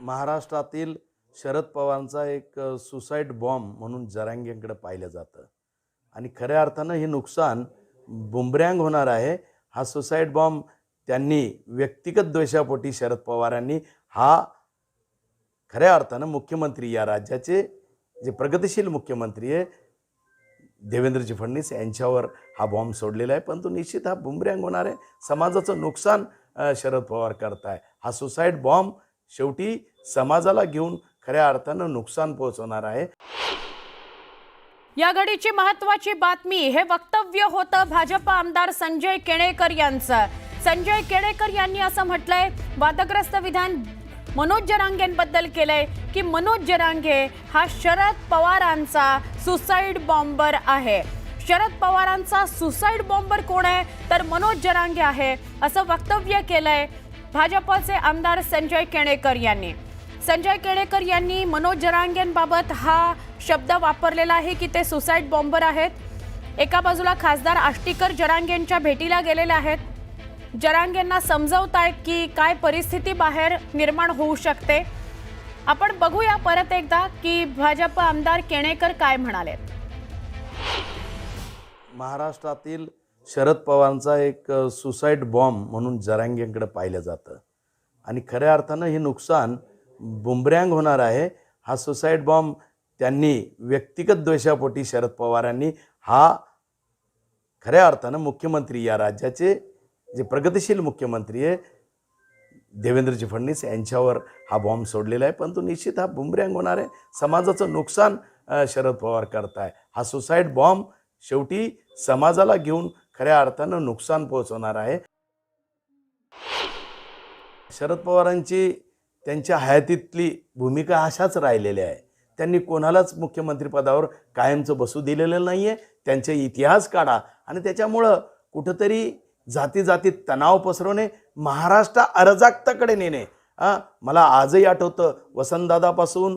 महाराष्ट्रातील शरद पवारांचा एक सुसाईड बॉम्ब म्हणून जरांगेंकडे पाहिलं जातं. आणि खऱ्या अर्थानं हे नुकसान बुमरँग होणार आहे. हा सुसाईड बॉम्ब त्यांनी व्यक्तिगत द्वेषापोटी शरद पवारांनी हा खऱ्या अर्थानं मुख्यमंत्री या राज्याचे जे प्रगतिशील मुख्यमंत्री आहे देवेंद्रजी फडणवीस यांच्यावर हा बॉम्ब सोडलेला आहे. परंतु निश्चित हा बुमरँग होणार आहे. समाजाचं नुकसान शरद पवार करताय. हा सुसाईड बॉम्ब शेवटी समाजाला घेऊन खऱ्या अर्थानं नुकसान पोहोचवणार आहे. या घडीची महत्वाची बातमी हे वक्तव्य होतं भाजप आमदार संजय केणेकर यांचं. संजय केणेकर यांनी असं म्हटलंय वादग्रस्त विधान मनोज जरांगेंबद्दल केलंय की मनोज जरांगे हा शरद पवारांचा सुसाईड बॉम्बर आहे. शरद पवारांचा सुसाईड बॉम्बर कोण आहे? तर मनोज जरांगे आहे असं वक्तव्य केलंय भाजपचे आमदार संजय केणेकर यांनी. संजय केळेकर यांनी मनोज जरांगेंबाबत हा शब्द वापरलेला आहे की ते सुसाईड बॉम्बर आहेत. एका बाजूला खासदार आष्टीकर जरांगेंच्या भेटीला गेलेले आहेत. जरांगेंना समजवतायत की काय परिस्थिती बाहेर निर्माण होऊ शकते. आपण बघूया परत एकदा की भाजप आमदार केणेकर काय म्हणाले महाराष्ट्रातील शरद पवारांचा एक सुसाईड बॉम्ब म्हणून जरांगेंकडे पाहिलं जातं. आणि खऱ्या अर्थानं हे नुकसान बुमरँग होणार आहे. हा सुसाईड बॉम्ब त्यांनी व्यक्तिगत द्वेषापोटी शरद पवारांनी हा खऱ्या अर्थानं मुख्यमंत्री या राज्याचे जे प्रगतिशील मुख्यमंत्री आहे देवेंद्रजी फडणवीस यांच्यावर हा बॉम्ब सोडलेला आहे. परंतु निश्चित हा बुमरँग होणार आहे. समाजाचं नुकसान शरद पवार करताय. हा सुसाईड बॉम्ब शेवटी समाजाला घेऊन खऱ्या अर्थानं नुकसान पोहोचवणार आहे. शरद पवारांची त्यांच्या हयातीतली भूमिका अशाच राहिलेल्या आहे. त्यांनी कोणालाच मुख्यमंत्रीपदावर कायमचं बसू दिलेलं नाही आहे त्यांचे इतिहास काढा आणि त्याच्यामुळं कुठंतरी जाती जातीत तणाव पसरवणे महाराष्ट्र अराजकताकडे नेणे. मला आजही आठवतं वसंतदादापासून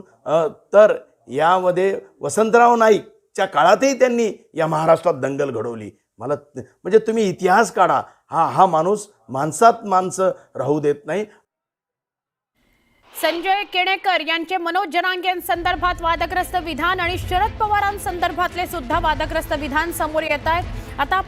तर यामध्ये वसंतराव नाईकच्या काळातही त्यांनी या महाराष्ट्रात दंगल घडवली. मला म्हणजे तुम्ही इतिहास काढा. हा हा माणूस माणसात माणसं राहू देत नाही. संजय केणेकर यांचे मनोज संदर्भात वादग्रस्त विधान आणि शरद पवारांसंदर्भातले सुद्धा वादग्रस्त विधान समोर येत आहेत आता